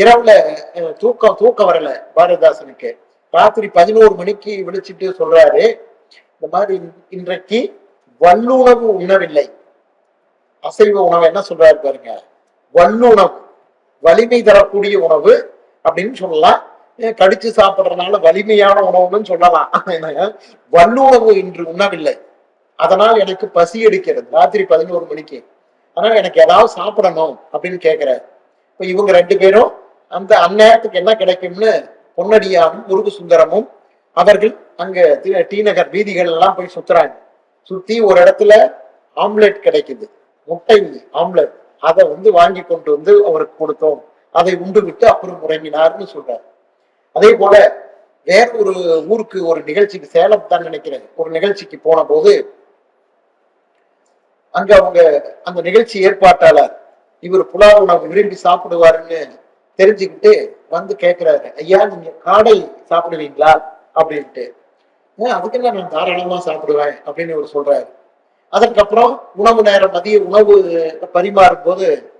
இரவுல தூக்கம் தூக்கம் வரல பாரதிதாசனுக்கு. ராத்திரி பதினோரு மணிக்கு விழிச்சிட்டு சொல்றாரு இந்த மாதிரி இன்றைக்கு வல்லுணவு உண்ணவில்லை அசைவ உணவு என்ன சொல்றாரு பாருங்க வல்லுணவு வலிமை தரக்கூடிய உணவு அப்படின்னு சொல்லலாம். கடிச்சு சாப்பிடுறதுனால வலிமையான உணவுன்னு சொல்லலாம். வல்லுணவு இன்று உண்ணவில்லை. அதனால் எனக்கு பசி எடுக்கிறது ராத்திரி பதினோரு மணிக்கு. அதனால எனக்கு ஏதாவது சாப்பிடணும் அப்படின்னு கேட்கிறாரு. இப்ப இவங்க ரெண்டு பேரும் அந்த அந்நேரத்துக்கு என்ன கிடைக்கும்னு பொன்னடியாரும் முருகு சுந்தரமும் அவர்கள் அங்க டி நகர் வீதிகள் எல்லாம் போய் சுத்துறாங்க. சுத்தி ஒரு இடத்துல ஆம்லெட் கிடைக்குது. முட்டை ஆம்லெட். அதை வந்து வாங்கி கொண்டு வந்து அவருக்கு கொடுத்தோம். அதை உண்டு விட்டு அப்புறம் உறங்கினார்னு சொல்றாரு. அதே போல வேற ஒரு ஊருக்கு ஒரு நிகழ்ச்சிக்கு சேலம் தான் நினைக்கிறேன். ஒரு நிகழ்ச்சிக்கு போன போது அங்க அவங்க அந்த நிகழ்ச்சி ஏற்பாட்டாளர் இவர் புலாவ் உணவு விரும்பி சாப்பிடுவாருன்னு தெரிஞ்சுக்கிட்டு வந்து கேட்கிறாரு ஐயா நீங்க காடை சாப்பிடுவீங்களா? அப்படின்ட்டு. "ஏன், அதுக்கு என்ன நான் தாராளமா சாப்பிடுவேன் அப்படின்னு இவர் சொல்றாரு. அதற்கப்புறம் உணவு நேரம் மதிய உணவு பரிமாறும் போது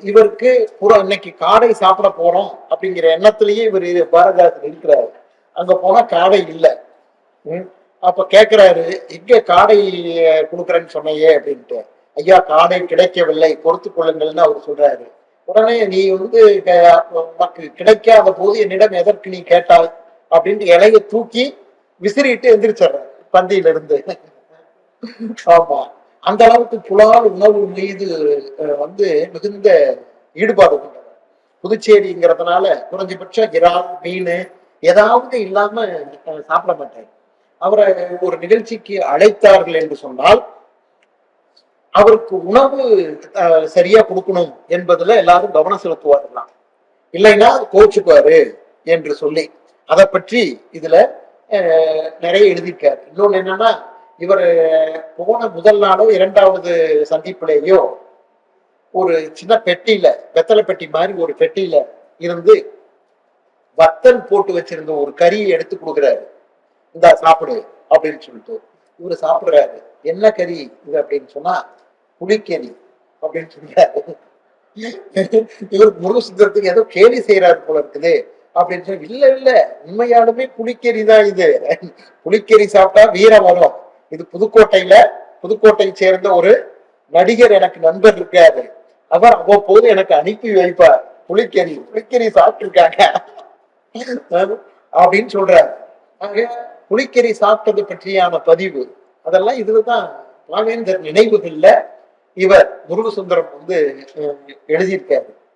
இவருக்கு புற இன்னைக்கு காடை சாப்பிட போறோம் அப்படிங்கிற எண்ணத்திலேயே இவர் பாரதிதாசன் இருக்கிறாரு. அங்க போனா காடை இல்லை. ம். அப்ப கேக்குறாரு எங்க காடை கொடுக்குறேன்னு சொன்னையே அப்படின்ட்டு. ஐயா காடை கிடைக்கவில்லை பொறுத்து கொள்ளுங்கள்னு அவர் சொல்றாரு. உடனே நீ வந்து உனக்கு கிடைக்காத போது என்னிடம் எதற்கு நீ கேட்டாய்? அப்படின்ட்டு இலைய தூக்கி விசிறிட்டு எந்திரிச்சிடுற பந்தியில இருந்து ஆமா. அந்த அளவுக்கு புலால் உணவு மீது வந்து மிகுந்த ஈடுபாடு கொண்டவர். புதுச்சேரிங்கிறதுனால குறைஞ்சபட்சம் இறால் மீன் ஏதாவது இல்லாம சாப்பிட மாட்டார். அவரை ஒரு நிகழ்ச்சிக்கு அழைத்தார்கள் என்று சொன்னால் அவருக்கு உணவு சரியா கொடுக்கணும் என்பதுல எல்லாரும் கவனம் செலுத்துவார்களாம் இல்லைன்னா கோச்சுக்குவாரு என்று சொல்லி. அதை பற்றி இதுல நிறைய எழுதியிருக்காரு. இன்னொன்னு என்னன்னா இவர் போன முதல் நாளோ இரண்டாவது சந்திப்பிலேயோ ஒரு சின்ன பெட்டியில வெத்தலை பெட்டி மாதிரி ஒரு பெட்டியில இருந்து வத்தல் போட்டு வச்சிருந்த ஒரு கறியை எடுத்து கொடுக்குறாரு. இந்தா சாப்பிடு அப்படின்னு சொல்லிட்டு. இவரு சாப்பிடுறாரு. என்ன கறி இது? அப்படின்னு சொன்னா புலிக்கேணி அப்படின்னு சொல்றாரு. இவர் முருகசுந்தரத்துக்கு ஏதோ கேலி செய்யறாரு போல இருக்குது அப்படின்னு சொல்லி இல்ல இல்ல உண்மையாலுமே புலிக்கேரி தான் இது. புலிக்கேரி சாப்பிட்டா வீரம் வரும். இது புதுக்கோட்டையில புதுக்கோட்டையை சேர்ந்த ஒரு நடிகர் எனக்கு நண்பர் இருக்காரு. அவர் அவ்வப்போது எனக்கு அனுப்பி வைப்பார். புலிக்கேரி புளிக்கறி சாப்பிட்டு அப்படின்னு சொல்றாரு. ஆக புலிக்கேரி சாப்பிட்டது பற்றியான பதிவு அதெல்லாம் இதுலதான் பாவேந்தர் நினைவுகள்ல இவர் முருகசுந்தரம் வந்து எழுதியிருக்காரு.